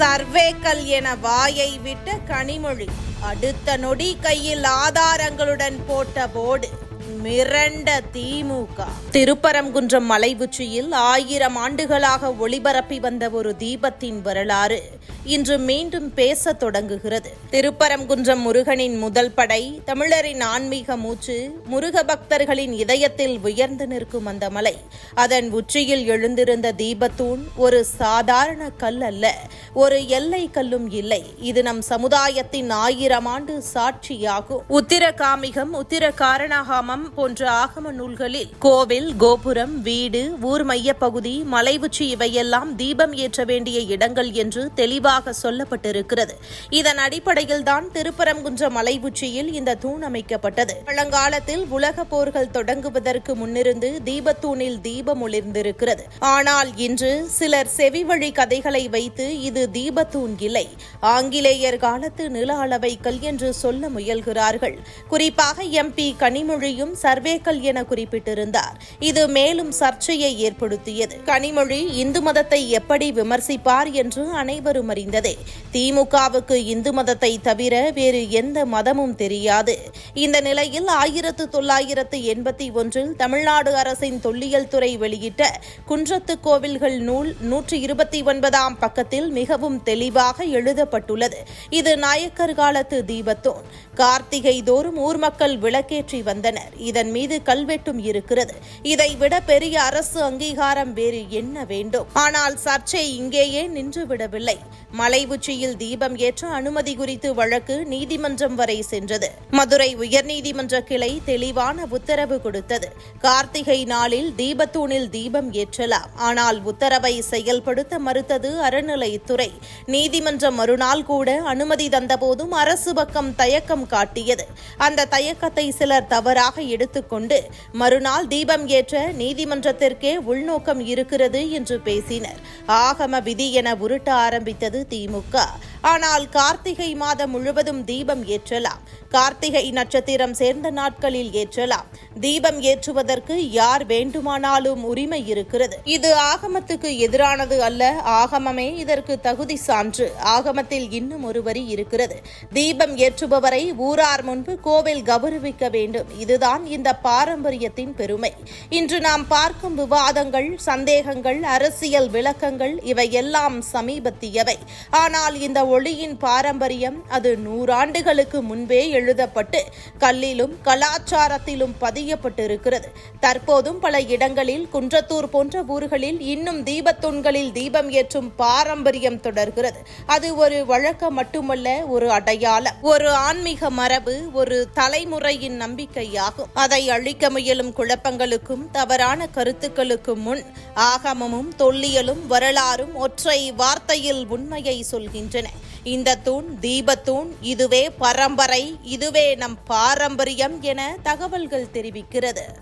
சர்வேக்கல் என வாயை விட்ட கனிமொழி. அடுத்த நொடி கையில் ஆதாரங்களுடன் போட்ட போர்டு மிரண்ட திமுக. திருப்பரங்குன்றம் மலை உச்சியில் ஆயிரம் ஆண்டுகளாக ஒளிபரப்பி வந்த ஒரு தீபத்தின் வரலாறு இன்று மீண்டும் பேசத் தொடங்குகிறது. திருப்பரங்குன்றம் முருகனின் முதல் படை தமிழரின் ஆன்மீக மூச்சு முருக பக்தர்களின் இதயத்தில் உயர்ந்து நிற்கும் அந்த மலை. அதன் உச்சியில் எழுந்திருந்த தீபத்தூண் ஒரு சாதாரண கல் அல்ல ஒரு எல்லை கல்லும் இல்லை. இது நம் சமுதாயத்தின் ஆயிரம் ஆண்டு சாட்சியாகும். உத்திர காமிகம் உத்திர காரணகாமம் போன்ற ஆகம நூல்களில் கோவில் கோபுரம் வீடு ஊர் மையப்பகுதி மலைவுச்சி இவையெல்லாம் தீபம் ஏற்ற வேண்டிய இடங்கள் என்று தெளிவாக சொல்லப்பட்டிருக்கிறது. இதன் அடிப்படையில் தான் திருப்பரங்குன்ற மலைவுச்சியில் இந்த தூண் அமைக்கப்பட்டது. பழங்காலத்தில் உலக போர்கள் தொடங்குவதற்கு முன்னிருந்து தீபத்தூணில் தீபம் ஒளிர்ந்திருக்கிறது. ஆனால் இன்று சிலர் செவி வழி கதைகளை வைத்து இது தீபத்தூண் இல்லை. ஆங்கிலேயர் காலத்து நில அளவை கல் என்று சொல்ல முயல்கிறார்கள். குறிப்பாக எம்பி கனிமொழியும் சர்வேக்கல் என குறிப்பிட்டிருந்தார். இது மேலும் சர்ச்சையை ஏற்படுத்தியது. கனிமொழி இந்து மதத்தை எப்படி விமர்சிப்பார் என்று அனைவரும் அறிந்ததே. திமுகவுக்கு இந்து மதத்தை தவிர வேறு எந்த மதமும் தெரியாது. இந்த நிலையில் ஆயிரத்து தொள்ளாயிரத்து எண்பத்தி ஒன்றில் தமிழ்நாடு அரசின் தொல்லியல் துறை வெளியிட்ட குன்றத்து கோவில்கள் நூல் நூற்றி இருபத்தி ஒன்பதாம் பக்கத்தில் மிகவும் தெளிவாக எழுதப்பட்டுள்ளது. இது நாயக்கர் காலத்து தீபத்தோன் கார்த்திகை தோறும் ஊர் மக்கள் விளக்கேற்றி வந்தனர். இதன் மீது கல்வெட்டும் இருக்கிறது. இதைவிட பெரிய அரசு அங்கீகாரம் வேறு என்ன வேண்டும்? ஆனால் சர்ச்சை இங்கேயே நின்றுவிடவில்லை மலை உச்சியில் தீபம் ஏற்ற அனுமதி குறித்து வழக்கு நீதிமன்றம் வரை சென்றது. மதுரை உயர்நீதிமன்ற கிளை தெளிவான உத்தரவு கொடுத்தது. கார்த்திகை நாளில் தீபத்தூணில் தீபம் ஏற்றலாம். ஆனால் உத்தரவை செயல்படுத்த மறுத்தது அறநிலைத்துறை நீதிமன்றம் மறுநாள் கூட அனுமதி தந்தபோதும் அரசு பக்கம் தயக்கம் காட்டியது. அந்த தயக்கத்தை சிலர் தவறாக எடுத்துக்கொண்டு மறுநாள் தீபம் ஏற்ற நீதிமன்றத்திற்கே உள்நோக்கம் இருக்கிறது என்று பேசினர். ஆகம விதி என உருட்ட ஆரம்பித்தது திமுக. ஆனால் கார்த்திகை மாதம் முழுவதும் தீபம் ஏற்றலாம். கார்த்திகை நட்சத்திரம் சேர்ந்த நாட்களில் ஏற்றலாம். தீபம் ஏற்றுவதற்கு யார் வேண்டுமானாலும் உரிமை இருக்கிறது. இது ஆகமத்துக்கு எதிரானது அல்ல. ஆகமமே இதற்கு தகுதி சான்று. ஆகமத்தில் இன்னும் ஒரு வரி இருக்கிறது. தீபம் ஏற்றுபவரை ஊரார் முன்பு கோவில் கௌரவிக்க வேண்டும். இதுதான் இந்த பாரம்பரியத்தின் பெருமை. இன்று நாம் பார்க்கும் விவாதங்கள் சந்தேகங்கள் அரசியல் விளக்கங்கள் இவையெல்லாம் சமீபத்தியவை. ஆனால் இந்த ஒளியின் பாரம்பரியம் அது நூறாண்டுகளுக்கு முன்பே எழுதப்பட்டு கல்லிலும் கலாச்சாரத்திலும் பதியப்பட்டிருக்கிறது. தற்போதும் பல இடங்களில் குன்றத்தூர் போன்ற ஊர்களில் இன்னும் தீபத்தூண்களில் தீபம் ஏற்றும் பாரம்பரியம் தொடர்கிறது. அது ஒரு வழக்கம் மட்டுமல்ல ஒரு அடையாளம். ஒரு ஆன்மீக மரபு ஒரு தலைமுறையின் நம்பிக்கையாகும். அதை அழிக்க முயலும் குழப்பங்களுக்கும் தவறான கருத்துக்களுக்கும் முன் ஆகமமும் தொல்லியலும் வரலாறும் ஒற்றை வார்த்தையில் உண்மையை சொல்கின்றன. இந்த தூண் தீபத்தூண் இதுவே பரம்பரை இதுவே நம் பாரம்பரியம் என தகவல்கள் தெரிவிக்கிறது.